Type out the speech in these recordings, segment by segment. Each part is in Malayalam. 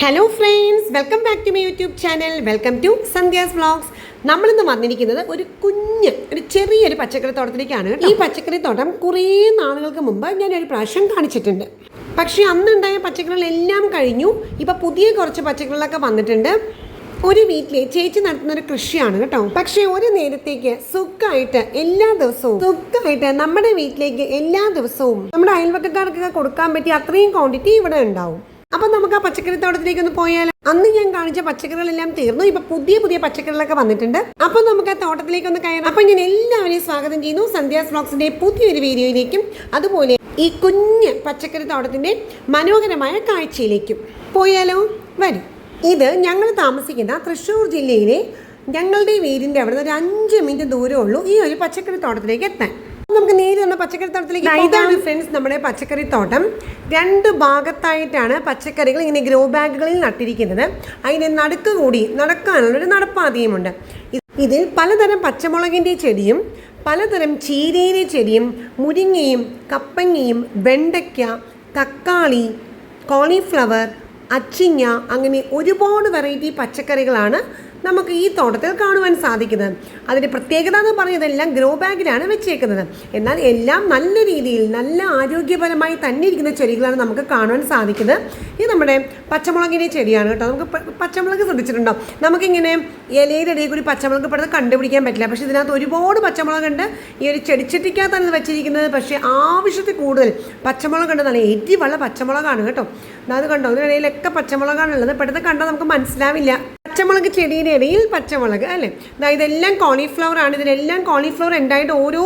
Hello friends welcome back to my YouTube channel welcome to Sandhya's vlogs നമ്മളിന്ന് വന്നിരിക്കുന്നത് ഒരു കുഞ്ഞ് ഒരു ചെറിയൊരു പച്ചക്കറി തോട്ടത്തിലേക്കാണ് ഈ പച്ചക്കറി തോട്ടം കുറേ നാളുകൾക്ക് മുമ്പ് ഒരു പ്രാവശ്യം കാണിച്ചിട്ടുണ്ട്. പക്ഷേ അന്നുണ്ടായ പച്ചക്കറികളെല്ലാം കഴിഞ്ഞു. ഇപ്പം പുതിയ കുറച്ച് പച്ചക്കറികളൊക്കെ വന്നിട്ടുണ്ട്. ഒരു വീട്ടിലെ ചേച്ചി നടത്തുന്ന ഒരു കൃഷിയാണ് കേട്ടോ. പക്ഷേ ഒരു നേരത്തേക്ക് സുഖമായിട്ട് എല്ലാ ദിവസവും സുഖമായിട്ട് നമ്മുടെ വീട്ടിലേക്ക് എല്ലാ ദിവസവും നമ്മുടെ അയൽവക്കക്കാർക്കൊക്കെ കൊടുക്കാൻ പറ്റിയ അത്രയും ക്വാണ്ടിറ്റി ഇവിടെ ഉണ്ടാവും. അപ്പൊ നമുക്ക് ആ പച്ചക്കറി തോട്ടത്തിലേക്ക് ഒന്ന് പോയാലോ? അന്ന് ഞാൻ കാണിച്ച പച്ചക്കറികളെല്ലാം തീർന്നു. ഇപ്പൊ പുതിയ പുതിയ പച്ചക്കറികളൊക്കെ വന്നിട്ടുണ്ട്. അപ്പൊ നമുക്ക് ആ തോട്ടത്തിലേക്ക് ഒന്ന് കയറാം. അപ്പൊ ഞാൻ എല്ലാവരെയും സ്വാഗതം ചെയ്യുന്നു. സന്ധ്യാസ് വ്ളോഗ്സിന്റെ പുതിയൊരു വീഡിയോയിലേക്കും. അതുപോലെ ഈ കുഞ്ഞ് പച്ചക്കറി തോട്ടത്തിന്റെ മനോഹരമായ കാഴ്ചയിലേക്കും പോയാലോ? വരും. ഇത് ഞങ്ങൾ താമസിക്കുന്ന തൃശ്ശൂർ ജില്ലയിലെ ഞങ്ങളുടെ വീടിന്റെ അവിടെ നിന്ന് ഒരു അഞ്ച് മിനിറ്റ് ദൂരമുള്ളൂ ഈ ഒരു പച്ചക്കറി തോട്ടത്തിലേക്ക് എത്താൻ. നമുക്ക് നേരെ നമ്മുടെ പച്ചക്കറി തോട്ടത്തിലേക്ക് ഇതാണ് ഫ്രണ്ട്സ് നമ്മുടെ പച്ചക്കറി തോട്ടം. രണ്ട് ഭാഗത്തായിട്ടാണ് പച്ചക്കറികൾ ഇങ്ങനെ ഗ്രോ ബാഗുകളിൽ നട്ടിരിക്കുന്നത്. അതിന്റെ നടുക്ക് കൂടി നടക്കാനുള്ള ഒരു നടപ്പാതയുമുണ്ട്. ഇതിൽ പലതരം പച്ചമുളകിന്റെ ചെടിയും പലതരം ചീരയിലെ ചെടിയും മുരിങ്ങയും കപ്പങ്ങയും വെണ്ടയ്ക്ക തക്കാളി കോളിഫ്ലവർ അച്ചിങ്ങ അങ്ങനെ ഒരുപാട് വെറൈറ്റി പച്ചക്കറികളാണ് നമുക്ക് ഈ തോട്ടത്തിൽ കാണുവാൻ സാധിക്കുന്നത്. അതിന്റെ പ്രത്യേകത എന്ന് പറഞ്ഞതെല്ലാം ഗ്രോ ബാഗിലാണ് വെച്ചേക്കുന്നത്. എന്നാൽ എല്ലാം നല്ല രീതിയിൽ നല്ല ആരോഗ്യപരമായി തന്നെ ഇരിക്കുന്ന ചെടികളാണ് നമുക്ക് കാണുവാൻ സാധിക്കുന്നത്. ഇത് നമ്മുടെ പച്ചമുളകിന്റെ ചെടിയാണ് കേട്ടോ. നമുക്ക് പച്ചമുളക് ശ്രദ്ധിച്ചിട്ടുണ്ടോ? നമുക്കിങ്ങനെ ഇലയുടെ ഇടയിൽ കൂടി പച്ചമുളക് പെട്ടെന്ന് കണ്ടുപിടിക്കാൻ പറ്റില്ല. പക്ഷേ ഇതിനകത്ത് ഒരുപാട് പച്ചമുളകുണ്ട്. ഈ ഒരു ചെടിച്ചട്ടിക്കകത്താണ് ഇത് വെച്ചിരിക്കുന്നത്. പക്ഷേ ആവശ്യത്തിൽ കൂടുതൽ പച്ചമുളക് ഉണ്ട് നല്ല എരിവുള്ള പച്ചമുളകാണ് കേട്ടോ. അത് കണ്ടോ? ഇതിനിടയിലൊക്കെ പച്ചമുളകാണുള്ളത്. പെട്ടെന്ന് കണ്ടാൽ നമുക്ക് മനസ്സിലാവില്ല. പച്ചമുളക് ചെടിയുടെ ഇടയിൽ പച്ചമുളക് അല്ലേ? അതായത് ഇതെല്ലാം കോളിഫ്ലവർ ആണ്. ഇതിലെല്ലാം കോളിഫ്ലവർ ഉണ്ടായിട്ട് ഓരോ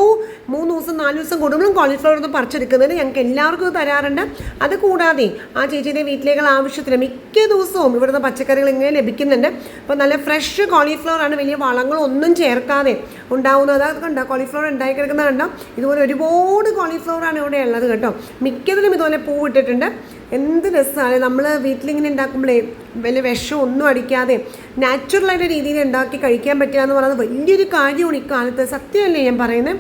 മൂന്ന് ദിവസം നാല് ദിവസം കൂടുമ്പോഴും കോളിഫ്ലവർ ഒന്ന് പറിച്ചെടുക്കുന്നത് ഞങ്ങൾക്ക് എല്ലാവർക്കും തരാറുണ്ട്. അത് കൂടാതെ ആ ചേച്ചിയുടെ വീട്ടിലേക്കുള്ള ആവശ്യത്തിന് മിക്ക ദിവസവും ഇവിടുന്ന് പച്ചക്കറികൾ ഇങ്ങനെ ലഭിക്കുന്നുണ്ട്. അപ്പോൾ നല്ല ഫ്രഷ് കോളിഫ്ലവർ ആണ്. വലിയ വളങ്ങളൊന്നും ചേർക്കാതെ ഉണ്ടാവുന്നത്. അത് കണ്ടോ കോളിഫ്ലവർ ഉണ്ടായി കിടക്കുന്നത് കണ്ടോ? ഇതുപോലെ ഒരുപാട് കോളിഫ്ലവർ ആണ് ഇവിടെ ഉള്ളത് കേട്ടോ. മിക്കതിലും ഇതുപോലെ പൂവിട്ടിട്ടുണ്ട്. എന്ത് രസമാണ് നമ്മൾ വീട്ടിലിങ്ങനെ ഉണ്ടാക്കുമ്പോഴേ വലിയ വിഷം ഒന്നും അടിക്കാതെ നാച്ചുറലായിട്ട് രീതിയിൽ ഉണ്ടാക്കി കഴിക്കാൻ പറ്റുക എന്ന് പറയുന്നത് വലിയൊരു കാര്യമാണ് ഇക്കാലത്ത് സത്യമല്ലേ ഞാൻ പറയുന്നത്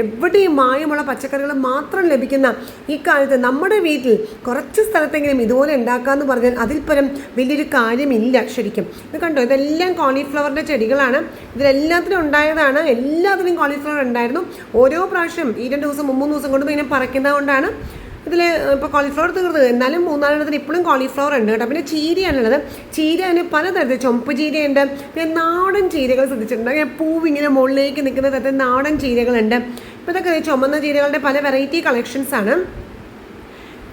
എവിടെയും മായമുള്ള പച്ചക്കറികൾ മാത്രം ലഭിക്കുന്ന ഈ കാലത്ത് നമ്മുടെ വീട്ടിൽ കുറച്ച് സ്ഥലത്തെങ്കിലും ഇതുപോലെ ഉണ്ടാക്കാമെന്ന് പറഞ്ഞാൽ അതിൽ പരം വലിയൊരു കാര്യമില്ല ശരിക്കും. ഇത് കണ്ടോ? ഇതെല്ലാം കോളിഫ്ലവറിന്റെ ചെടികളാണ്. ഇതിലെല്ലാത്തിനും ഉണ്ടായതാണ്. എല്ലാത്തിനും കോളിഫ്ലവർ ഉണ്ടായിരുന്നു. ഓരോ പ്രാവശ്യം ഈ രണ്ട് ദിവസം മൂന്ന് ദിവസം കൊണ്ട് ഇങ്ങനെ പറിക്കുന്നത് കൊണ്ടാണ് ഇതിൽ ഇപ്പോൾ കോളിഫ്ലവർ തീർന്നത് എന്നാലും മൂന്നാലെണ്ണത്തിന് ഇപ്പോഴും കോളിഫ്ലവർ ഉണ്ട് കേട്ടോ. പിന്നെ ചീരയാണുള്ളത്. ചീര അതിന് പലതരത്തിൽ ചുമപ്പ് ചീരയുണ്ട്. പിന്നെ നാടൻ ചീരകൾ ശ്രദ്ധിച്ചിട്ടുണ്ട്. അങ്ങനെ പൂവ് ഇങ്ങനെ മുകളിലേക്ക് നിൽക്കുന്ന തരത്തിൽ നാടൻ ചീരകളുണ്ട്. ഇപ്പോൾ ഇതൊക്കെ ചുമന്ന ചീരകളുടെ പല വെറൈറ്റി കളക്ഷൻസ് ആണ്.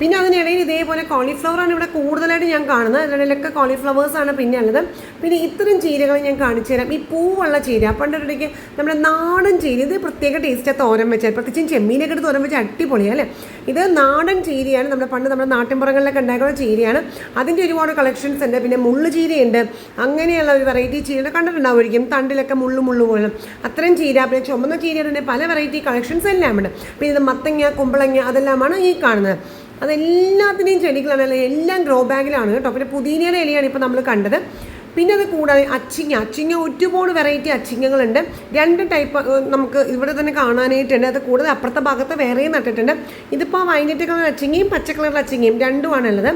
പിന്നെ അതിനിടയിൽ ഇതേപോലെ കോളിഫ്ലവർ ആണ് ഇവിടെ കൂടുതലായിട്ട് ഞാൻ കാണുന്നത്. അതിനിടയിലൊക്കെ കോളിഫ്ലവേഴ്സ് ആണ് പിന്നെ ഉള്ളത്. പിന്നെ ഇത്രയും ചീരകൾ ഞാൻ കാണിച്ചു തരാം. ഈ പൂവുള്ള ചീര പണ്ടൊരിടയ്ക്ക് നമ്മുടെ നാടൻ ചീര ഇത് പ്രത്യേക ടേസ്റ്റാണ് തോരൻ വെച്ചാൽ പ്രത്യേകിച്ചും ചെമ്മീനൊക്കെ എടുത്ത് തോരൻ വെച്ചാൽ അടിപൊളിയാണ് അല്ലേ? ഇത് നാടൻ ചീരയാണ്. നമ്മുടെ പണ്ട് നമ്മുടെ നാട്ടിൻപുറങ്ങളിലൊക്കെ ഉണ്ടാക്കുന്ന ചീരയാണ്. അതിന്റെ ഒരുപാട് കളക്ഷൻസ് ഉണ്ട്. പിന്നെ മുള്ളു ചീരയുണ്ട്. അങ്ങനെയുള്ള ഒരു വെറൈറ്റി ചീര കണ്ടിട്ടുണ്ടാവുമായിരിക്കും. തണ്ടിലൊക്കെ മുള്ളു മുള്ളു പോലെ. അത്രയും ചീര പിന്നെ ചുമന്ന ചീരയുടെ പല വെറൈറ്റി കളക്ഷൻസ് എല്ലാം ഉണ്ട്. പിന്നെ ഇത് മത്തങ്ങ കുമ്പളങ്ങ അതെല്ലാമാണ് ഈ കാണുന്നത്. അതെല്ലാത്തിനെയും ചെടികളാണ് എല്ലാം ഗ്രോ ബാഗിലാണ് കേട്ടോ. പിന്നെ പുതിനയുടെ ഇലയാണ് ഇപ്പോൾ നമ്മൾ കണ്ടത്. പിന്നെ അത് കൂടാതെ അച്ചിങ്ങ. അച്ചിങ്ങ ഒരുപാട് വെറൈറ്റി അച്ചിങ്ങകളുണ്ട്. രണ്ട് ടൈപ്പ് നമുക്ക് ഇവിടെ തന്നെ കാണാനായിട്ടുണ്ട്. അത് കൂടാതെ അപ്പുറത്തെ ഭാഗത്ത് വേറെയും നട്ടിട്ടുണ്ട്. ഇതിപ്പോൾ വൈനറ്റ് കളർ അച്ചിങ്ങയും പച്ച കളർ അച്ചിങ്ങയും രണ്ടുമാണുള്ളത്.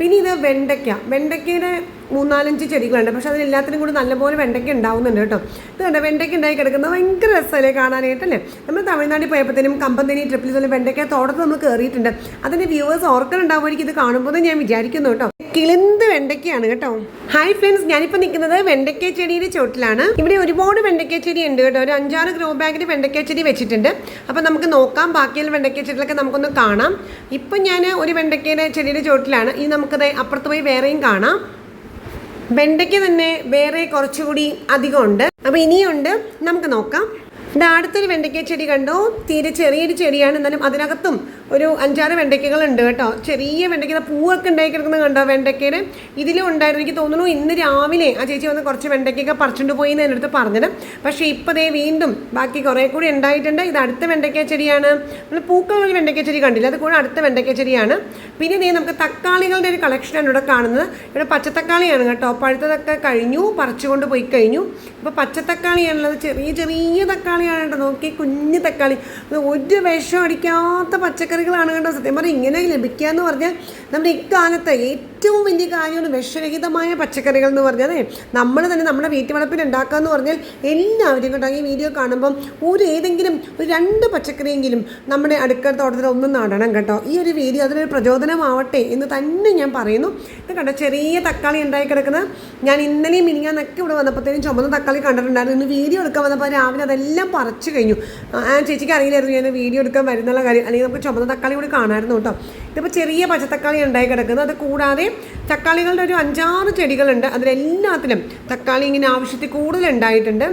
പിന്നെ ഇത് വെണ്ടയ്ക്ക. വെണ്ടയ്ക്കയുടെ മൂന്നാലഞ്ച് ചെടികളുണ്ട്. പക്ഷെ അതിലെല്ലാത്തിനും കൂടി നല്ലപോലെ വെണ്ടയ്ക്ക ഉണ്ടാവുന്നുണ്ട് കേട്ടോ. ഇത് കണ്ടോ വെണ്ടയ്ക്ക ഉണ്ടായി കിടക്കുന്നത് ഭയങ്കര രസമല്ലേ കാണാനായിട്ടല്ലേ? നമ്മൾ തമിഴ്നാട്ടിൽ പോയപ്പോഴത്തേനും കമ്പന്തേനി ട്രിപ്പിൽ തന്നെ വെണ്ടയ്ക്ക തോട്ടത്തിൽ നമ്മൾ കയറിയിട്ടുണ്ട് അതിന്റെ വ്യൂവേഴ്സ് ഓർക്കലുണ്ടാവുമായിരിക്കും ഇത് കാണുമ്പോൾ ഞാൻ വിചാരിക്കുന്നു കേട്ടോ. കിളിന്ത് വെണ്ടയ്ക്കയാണ് കേട്ടോ. ഹായ് ഫ്രണ്ട്സ് ഞാനിപ്പോൾ നിൽക്കുന്നത് വെണ്ടയ്ക്ക ചെടിയുടെ ചോട്ടിലാണ് ഇവിടെ ഒരുപാട് വെണ്ടയ്ക്ക ചെടി ഉണ്ട് കേട്ടോ. ഒരു അഞ്ചാറ് ഗ്രോ ബാഗിൽ വെണ്ടയ്ക്ക ചെടി വെച്ചിട്ടുണ്ട്. അപ്പോൾ നമുക്ക് നോക്കാം ബാക്കിയുള്ള വെണ്ടയ്ക്ക ചെടികളൊക്കെ നമുക്കൊന്ന് കാണാം. ഇപ്പം ഞാൻ ഒരു വെണ്ടയ്ക്കയുടെ ചെടിയുടെ ചോട്ടിലാണ് ഇനി നമുക്കത് അപ്പുറത്ത് പോയി വേറെയും കാണാം. വെണ്ടയ്ക്ക് തന്നെ വേറെ കുറച്ചുകൂടി അധികമുണ്ട്. അപ്പോൾ ഇനിയുണ്ട്. നമുക്ക് നോക്കാം. ഇവിടെ അടുത്തൊരു വെണ്ടയ്ക്ക ചെടി കണ്ടോ? തീരെ ചെറിയൊരു ചെടിയാണ്. എന്നാലും അതിനകത്തും ഒരു അഞ്ചാറ് വെണ്ടയ്ക്കകൾ ഉണ്ട് കേട്ടോ. ചെറിയ വെണ്ടയ്ക്ക പൂവൊക്കെ ഉണ്ടായി കിടക്കുന്നത് കണ്ടോ വെണ്ടയ്ക്കയുടെ ഇതിലും ഉണ്ടായിരുന്നു. എനിക്ക് തോന്നുന്നു ഇന്ന് രാവിലെ ആ ചേച്ചി വന്ന് കുറച്ച് വെണ്ടയ്ക്കൊക്കെ പറിച്ചുകൊണ്ട് പോയി എന്ന് എന്റെ പറഞ്ഞത്. പക്ഷേ ഇപ്പോൾ ദേ വീണ്ടും ബാക്കി കുറേ കൂടി ഉണ്ടായിട്ടുണ്ട്. ഇത് അടുത്ത വെണ്ടയ്ക്ക ചെടിയാണ്. നമ്മൾ പൂക്കളുള്ള വെണ്ടയ്ക്ക ചെടി കണ്ടില്ല? അത് കൂടെ അടുത്ത വെണ്ടയ്ക്ക ചെടിയാണ്. പിന്നെ ദേ നമുക്ക് തക്കാളികളുടെ ഒരു കളക്ഷനാണ് ഇവിടെ കാണുന്നത്. ഇവിടെ പച്ചത്തക്കാളിയാണ് കേട്ടോ. പഴുത്തതൊക്കെ കഴിഞ്ഞു പറിച്ചുകൊണ്ട് പോയി കഴിഞ്ഞു. ഇപ്പോൾ പച്ചത്തക്കാളിയാണുള്ളത്. ചെറിയ ചെറിയ തക്കാളിയാണ് കേട്ടോ നോക്കി കുഞ്ഞു തക്കാളി. ഒരു വിഷം അടിക്കാത്ത പച്ചക്കറികളാണ് കേട്ടോ സത്യം പറഞ്ഞാൽ ഇങ്ങനെ ലഭിക്കുക എന്ന് പറഞ്ഞാൽ നമ്മുടെ ഇക്കാലത്ത് ഏറ്റവും ഏറ്റവും വലിയ കാര്യമാണ് വിഷരഹിതമായ പച്ചക്കറികൾ എന്ന് പറഞ്ഞാൽ നമ്മൾ തന്നെ നമ്മുടെ വീട്ടുവളപ്പിൽ ഉണ്ടാക്കുക എന്ന് പറഞ്ഞാൽ എല്ലാവരും കേട്ടോ ഈ വീഡിയോ കാണുമ്പം ഒരു ഏതെങ്കിലും ഒരു രണ്ട് പച്ചക്കറിയെങ്കിലും നമ്മുടെ അടുക്കള തോട്ടത്തിൽ ഒന്നും നടണം കേട്ടോ. ഈ ഒരു വീഡിയോ അതിനൊരു പ്രചോദനമാവട്ടെ എന്ന് തന്നെ ഞാൻ പറയുന്നു. ഇത് കണ്ടോ? ചെറിയ തക്കാളി ഉണ്ടായി കിടക്കുന്നത്. ഞാൻ ഇന്നലെയും മിനിങ്ങാന്നൊക്കെ ഇവിടെ വന്നപ്പോഴത്തേനും ചുമന്ന തക്കാളി കണ്ടിട്ടുണ്ടായിരുന്നു. ഇന്ന് വീഡിയോ എടുക്കാൻ വന്നപ്പോൾ രാവിലെ അതെല്ലാം പറിച്ചു കഴിഞ്ഞു. ആ ചേച്ചിക്ക് അറിയില്ലായിരുന്നു ഞാൻ വീഡിയോ എടുക്കാൻ വരുന്നുള്ള കാര്യം. അല്ലെങ്കിൽ നമുക്ക് ചുമന്ന തക്കാളി കൂടി കാണാമായിരുന്നു കേട്ടോ. ഇതിപ്പോൾ ചെറിയ പച്ചത്തക്കാളി ഉണ്ടായി കിടക്കുന്നത് അത് കൂടാതെ തക്കാളികളുടെ ഒരു അഞ്ചാറ് ചെടികളുണ്ട്. അതിലെല്ലാത്തിലും തക്കാളി ഇങ്ങനെ ആവശ്യത്തിൽ കൂടുതൽ ഉണ്ടായിട്ടുണ്ട്.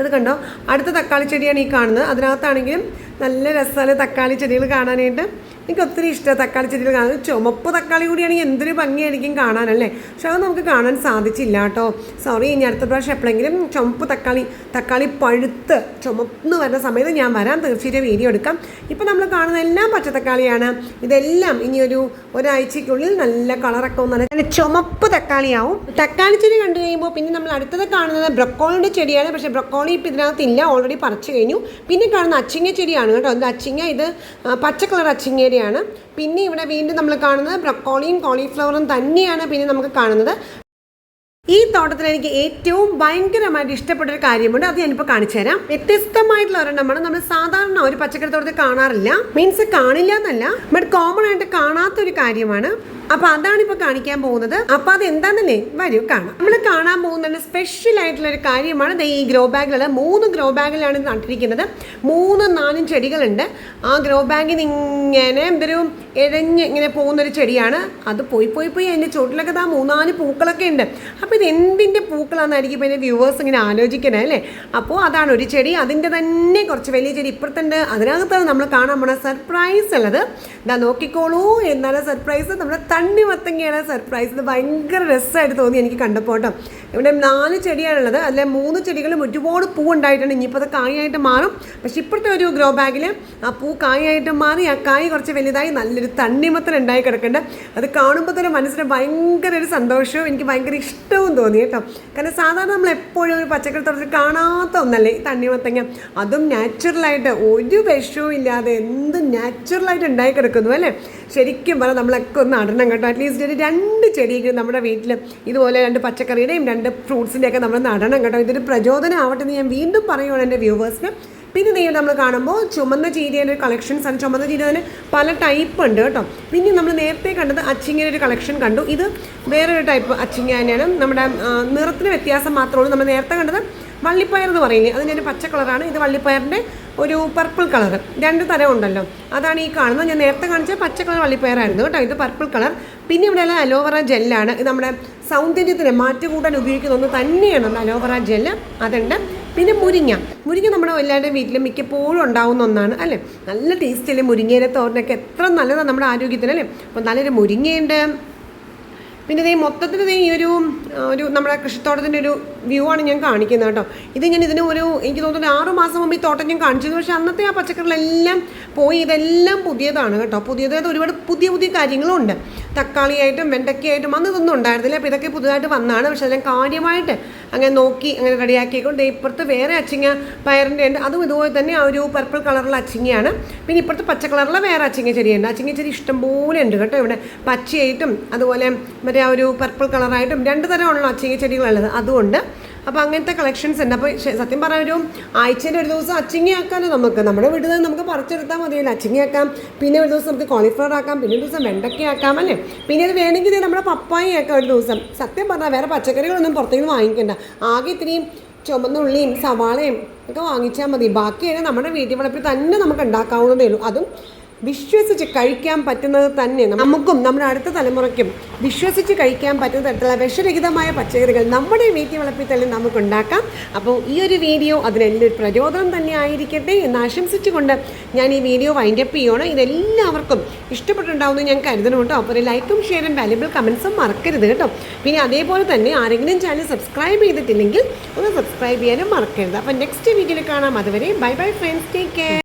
അത് കണ്ടോ? അടുത്ത തക്കാളി ചെടിയാണ് ഈ കാണുന്നത്. അതിനകത്താണെങ്കിലും നല്ല രസമാണ് തക്കാളി ചെടികൾ കാണാനായിട്ട്. എനിക്ക് ഒത്തിരി ഇഷ്ടമാണ് തക്കാളി ചെടികൾ കാണാൻ. ചുമപ്പ് തക്കാളി കൂടിയാണെങ്കിൽ എന്തൊരു ഭംഗിയായിരിക്കും കാണാനല്ലേ? പക്ഷെ അത് നമുക്ക് കാണാൻ സാധിച്ചില്ല കേട്ടോ. സോറി ഇനി അടുത്ത പ്രാവശ്യം എപ്പോഴെങ്കിലും ചുമപ്പ് തക്കാളി തക്കാളി പഴുത്ത് ചുമന്ന് വരുന്ന സമയത്ത് ഞാൻ വരാം. തീർച്ചയായിട്ടും വീഡിയോ എടുക്കാം. ഇപ്പം നമ്മൾ കാണുന്ന എല്ലാം പച്ചത്തക്കാളിയാണ്. ഇതെല്ലാം ഇനി ഒരു ഒരാഴ്ചയ്ക്കുള്ളിൽ നല്ല കളറൊക്കെ ഒന്ന് നല്ല ചുമപ്പ് തക്കാളിയാവും. തക്കാളി ചെടി കണ്ടു കഴിയുമ്പോൾ പിന്നെ നമ്മൾ അടുത്തത് കാണുന്നത് ബ്രക്കോളിന്റെ ചെടിയാണ്. പക്ഷേ ബ്രക്കോളി ഇപ്പം ഇതിനകത്തില്ല ഓൾറെഡി പറിച്ചു കഴിഞ്ഞു. പിന്നെ കാണുന്ന അച്ചിങ്ങ ചെടിയാണ്. കേട്ടോ. ഇത് അച്ചിങ്ങ ഇത് പച്ച കളർ അച്ചിങ്ങേരിയാണ്. പിന്നെ ഇവിടെ വീണ്ടും നമ്മൾ കാണുന്നത് ബ്രക്കോളിയും കോളിഫ്ലവറും തന്നെയാണ് പിന്നെ നമുക്ക് കാണുന്നത്. ഈ തോട്ടത്തിൽ എനിക്ക് ഏറ്റവും ഭയങ്കരമായിട്ട് ഇഷ്ടപ്പെട്ട ഒരു കാര്യമുണ്ട്. അത് ഞാനിപ്പോൾ കാണിച്ചു തരാം. വ്യത്യസ്തമായിട്ടുള്ള ഒരെണ്ണമാണ്. നമ്മൾ സാധാരണ ഒരു പച്ചക്കറി തോട്ടത്തിൽ കാണാറില്ല. മീൻസ് കാണില്ല എന്നല്ല. ബട്ട് കോമൺ ആയിട്ട് കാണാത്ത ഒരു കാര്യമാണ്. അപ്പൊ അതാണ് ഇപ്പൊ കാണിക്കാൻ പോകുന്നത്. അപ്പൊ അത് എന്താണെന്നല്ലേ വരൂ കാണാം. നമ്മൾ കാണാൻ പോകുന്ന സ്പെഷ്യൽ ആയിട്ടുള്ള ഒരു കാര്യമാണ്. ഈ ഗ്രോ ബാഗിലുള്ള മൂന്ന് ഗ്രോ ബാഗിലാണ് നട്ടിരിക്കുന്നത്. മൂന്നും നാലും ചെടികളുണ്ട്. ആ ഗ്രോ ബാഗിൽ ഇങ്ങനെ എന്തൊരു ഇഴഞ്ഞ് ഇങ്ങനെ പോകുന്ന ഒരു ചെടിയാണ്. അത് പോയി പോയി പോയി അതിന്റെ ചോട്ടിലൊക്കെ ആ മൂന്നാൽ പൂക്കളൊക്കെ ഉണ്ട്. അപ്പോൾ ഇത് എന്തിന്റെ പൂക്കളാണെന്നായിരിക്കും ഇപ്പോൾ എന്റെ വ്യൂവേഴ്സ് ഇങ്ങനെ ആലോചിക്കണേ അല്ലേ? അപ്പോൾ അതാണ് ഒരു ചെടി. അതിന്റെ തന്നെ കുറച്ച് വലിയ ചെടി ഇപ്പുറത്തുണ്ട്. അതിനകത്താണ് നമ്മൾ കാണാൻ പോണ സർപ്രൈസ് ഉള്ളത്. ഇതാ നോക്കിക്കോളൂ എന്നാലും സർപ്രൈസ് നമ്മുടെ തണ്ണിമത്തങ്ങയാണ് സർപ്രൈസ് ഇത് ഭയങ്കര രസമായിട്ട് തോന്നി എനിക്ക് കണ്ടപ്പോൾ ഇവിടെ നാല് ചെടിയാണുള്ളത്. അതിലെ മൂന്ന് ചെടികളും ഒരുപാട് പൂ ഉണ്ടായിട്ടുണ്ട്. ഇനിയിപ്പോൾ അത് കായായിട്ട് മാറും. പക്ഷെ ഇപ്പോഴത്തെ ഒരു ഗ്രോ ബാഗിൽ ആ പൂ കായായിട്ട് മാറി ആ കായ് കുറച്ച് വലുതായി നല്ലൊരു തണ്ണിമത്തൻ ഉണ്ടായി കിടക്കുന്നുണ്ട്. അത് കാണുമ്പോൾ തന്നെ മനസ്സിന് ഭയങ്കര ഒരു സന്തോഷവും എനിക്ക് ഭയങ്കര ഇഷ്ടവും തോന്നി കേട്ടോ. കാരണം സാധാരണ നമ്മൾ എപ്പോഴും ഒരു പച്ചക്കറി തോട്ടത്തിൽ കാണാത്ത ഒന്നല്ലേ ഈ തണ്ണിമത്തങ്ങ അതും നാച്ചുറലായിട്ട് ഒരു വിഷവും ഇല്ലാതെ എന്ത് നാച്ചുറലായിട്ട് ഉണ്ടായി കിടക്കുന്നു അല്ലേ? ശരിക്കും പറഞ്ഞാൽ നമ്മളൊക്കെ ഒന്ന് നടണം കേട്ടോ. അറ്റ്ലീസ്റ്റ് ഒരു രണ്ട് ചെടിയെങ്കിലും നമ്മുടെ വീട്ടിൽ ഇതുപോലെ രണ്ട് പച്ചക്കറിയുടെയും രണ്ട് ഫ്രൂട്ട്സിന്റെയൊക്കെ നമ്മൾ നടണം കേട്ടോ. ഇതൊരു പ്രചോദനം ആവട്ടെ എന്ന് ഞാൻ വീണ്ടും പറയുവാണ് എന്റെ വ്യൂവേഴ്സിന്. പിന്നെ നീ നമ്മൾ കാണുമ്പോൾ ചുമന്ന ചീരയുടെ ഒരു കളക്ഷൻസ് ആണ്. ചുമന്ന ചീര തന്നെ പല ടൈപ്പ് ഉണ്ട് കേട്ടോ. പിന്നെ നമ്മൾ നേരത്തെ കണ്ടത് അച്ചിങ്ങയുടെ ഒരു കളക്ഷൻ കണ്ടു. ഇത് വേറൊരു ടൈപ്പ് അച്ചിങ്ങ തന്നെയാണ്. നമ്മുടെ നിറത്തിന് വ്യത്യാസം മാത്രമേ ഉള്ളൂ. നമ്മൾ നേരത്തെ കണ്ടത് വള്ളിപ്പയർ എന്ന് പറയുന്നത് അതിന്റെ പച്ച കളറാണ്. ഇത് വള്ളിപ്പയറിന്റെ ഒരു പർപ്പിൾ കളർ രണ്ട് തരം ഉണ്ടല്ലോ. അതാണ് ഈ കാണുന്നത്. ഞാൻ നേരത്തെ കാണിച്ച പച്ച കളർ വള്ളിപ്പയറായിരുന്നു കേട്ടോ. ഇത് പർപ്പിൾ കളർ പിന്നെ ഇവിടെ എല്ലാം അലോവറ ജെല്ലാണ് ഇത് നമ്മുടെ സൗന്ദര്യത്തിന് മാറ്റം കൂട്ടാൻ ഉപയോഗിക്കുന്ന ഒന്ന് തന്നെയാണ് അലോവറ ജെല്ല് അതുണ്ട്. പിന്നെ മുരിങ്ങ. മുരിങ്ങ നമ്മുടെ എല്ലാവരുടെയും വീട്ടിലും മിക്കപ്പോഴും ഉണ്ടാവുന്ന ഒന്നാണ് അല്ലേ? നല്ല ടേസ്റ്റല്ലേ മുരിങ്ങയിലെ തോരനൊക്കെ എത്ര നല്ലതാണ് നമ്മുടെ ആരോഗ്യത്തിന് അല്ലേ? അപ്പോൾ നല്ലൊരു മുരിങ്ങയുണ്ട്. പിന്നെ ഇതേ മൊത്തത്തിൽ ഇതേ ഈ ഒരു ഒരു നമ്മുടെ കൃഷിത്തോട്ടത്തിന്റെ ഒരു വ്യൂ ആണ് ഞാൻ കാണിക്കുന്നത് കേട്ടോ. ഇത് ഞാൻ ഇതിന് ഒരു എനിക്ക് തോന്നുന്നു ആറു മാസം മുമ്പ് ഈ തോട്ടം ഞാൻ കാണിച്ചത് പക്ഷേ അന്നത്തെ ആ പച്ചക്കറികളെല്ലാം പോയി ഇതെല്ലാം പുതിയതാണ് കേട്ടോ. പുതിയതായത് ഒരുപാട് പുതിയ പുതിയ കാര്യങ്ങളും ഉണ്ട് തക്കാളിയായിട്ടും വെണ്ടയ്ക്കായിട്ടും അന്ന് ഇതൊന്നും ഉണ്ടായിരുന്നില്ല. അപ്പോൾ ഇതൊക്കെ പുതുതായിട്ട് വന്നാണ്. പക്ഷേ അതെല്ലാം കാര്യമായിട്ട് അങ്ങനെ നോക്കി അങ്ങനെ റെഡിയാക്കിക്കൊണ്ട് ഇപ്പുറത്ത് വേറെ അച്ചിങ്ങ പയറിന്റെ ഉണ്ട്. അതും ഇതുപോലെ തന്നെ ആ ഒരു പർപ്പിൾ കളറുള്ള അച്ചിങ്ങയാണ്. പിന്നെ ഇപ്പുറത്ത് പച്ച കളറുള്ള വേറെ അച്ചിങ്ങ ചെടിയുണ്ട്. അച്ചിങ്ങ ചെടി ഇഷ്ടംപോലെ ഉണ്ട് കേട്ടോ ഇവിടെ. പച്ചയായിട്ടും അതുപോലെ മറ്റേ ആ ഒരു പർപ്പിൾ കളറായിട്ടും രണ്ട് തരമുള്ള അച്ചിങ്ങ ചെടികളുള്ളത് അതുകൊണ്ട് അപ്പോൾ അങ്ങനത്തെ കളക്ഷൻസ് ഉണ്ട്. അപ്പോൾ സത്യം പറഞ്ഞ ഒരു ആഴ്ചയിൽ ഒരു ദിവസം അച്ചിങ്ങയാക്കാമല്ലോ നമുക്ക്. നമ്മുടെ വീട്ടിൽ നമുക്ക് പറിച്ചെടുത്താൽ മതിയല്ലോ. അച്ചിങ്ങയാക്കാം. പിന്നെ ഒരു ദിവസം നമുക്ക് കോളിഫ്ലവർ ആക്കാം. പിന്നെ ഒരു ദിവസം വെണ്ടയ്ക്ക ആക്കാം അല്ലേ? പിന്നെ അത് വേണമെങ്കിൽ നമ്മുടെ പപ്പായ ആക്കാം ഒരു ദിവസം. സത്യം പറഞ്ഞാൽ വേറെ പച്ചക്കറികളൊന്നും പുറത്തേക്ക് വാങ്ങിക്കണ്ട. ആകെ ഇത്രയും ചുമന്നുള്ളിയും സവാളയും ഒക്കെ വാങ്ങിച്ചാൽ മതി. ബാക്കിയാണ് നമ്മുടെ വീട്ടിൽ വളപ്പിൽ തന്നെ നമുക്ക് ഉണ്ടാക്കാവുന്നതേ ഉള്ളൂ. അതും വിശ്വസിച്ച് കഴിക്കാൻ പറ്റുന്നത് തന്നെ നമുക്കും നമ്മുടെ അടുത്ത തലമുറയ്ക്കും വിശ്വസിച്ച് കഴിക്കാൻ പറ്റുന്ന തരത്തിലുള്ള വിഷരഹിതമായ പച്ചക്കറികൾ നമ്മുടെ വീട്ടിൽ വളർത്തി തന്നെ നമുക്ക് ഉണ്ടാക്കാം അപ്പോൾ ഈ ഒരു വീഡിയോ അതിനെല്ലാം ഒരു പ്രചോദനം തന്നെ ആയിരിക്കട്ടെ എന്ന് ആശംസിച്ചുകൊണ്ട് ഞാൻ ഈ വീഡിയോ വൈൻഡപ്പ് ചെയ്യണം ഇതെല്ലാവർക്കും ഇഷ്ടപ്പെട്ടിട്ടുണ്ടാവുമെന്ന് ഞാൻ കരുതണം കേട്ടോ. അപ്പോൾ ഒരു ലൈക്കും ഷെയറും വാല്യബിൾ കമൻസും മറക്കരുത് കേട്ടോ. പിന്നെ അതേപോലെ തന്നെ ആരെങ്കിലും ചാനൽ സബ്സ്ക്രൈബ് ചെയ്തിട്ടില്ലെങ്കിൽ ഒന്ന് സബ്സ്ക്രൈബ് ചെയ്യാനും മറക്കരുത്. അപ്പോൾ നെക്സ്റ്റ് വീഡിയോയിൽ കാണാം. അതുവരെ bye bye friends take care